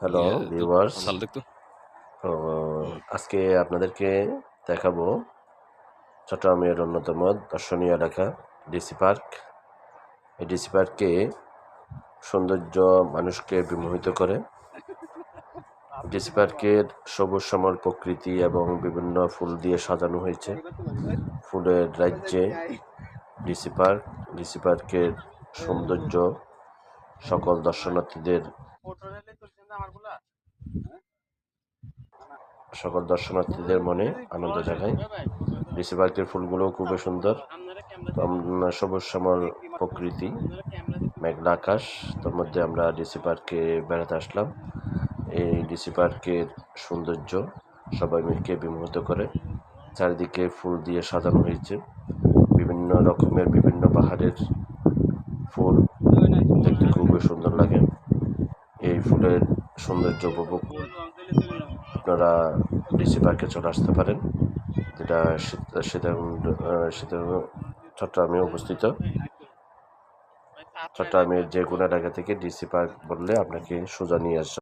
Hello viewers. তো আজকে আপনাদেরকে দেখাবো চট্টগ্রামের অন্যতম দর্শনীয় এলাকা ডিসি পার্ক। এই ডিসি পার্কে সৌন্দর্য মানুষকে বিমোহিত করে। ডিসি পার্কের সবুজ শ্যামল প্রকৃতি এবং বিভিন্ন ফুল দিয়ে সাজানো হয়েছে। ফুলের রাজ্যে ডিসি পার্ক ডিসি পার্কের সৌন্দর্য সকল দর্শনার্থীদের সকল দর্শনার্থীদের মনে আনন্দ জাগায় ডিসি পার্কের ফুলগুলো খুবই সুন্দর। সবুজ শ্যামল প্রকৃতি মেঘলা আকাশ। তার মধ্যে আমরা ডিসি পার্কে বেড়াতে আসলাম। এই ডিসি পার্কের সৌন্দর্য সবাই মিলকে বিমোহিত করে। চারিদিকে ফুল দিয়ে সাজানো হয়েছে। বিভিন্ন রকমের বিভিন্ন পাহাড়ের ফুল দেখতে খুবই সুন্দর লাগে। এই ফুলের সৌন্দর্য উপভোগ আপনারা ডিসি পার্কে চলে আসতে পারেন। যেটা সীতাকুণ্ড সীতাকুণ্ড চট্টগ্রামে অবস্থিত। চট্টগ্রামের যে কোনো এলাকা থেকে ডিসি পার্ক বললে আপনাকে সোজা নিয়ে আসা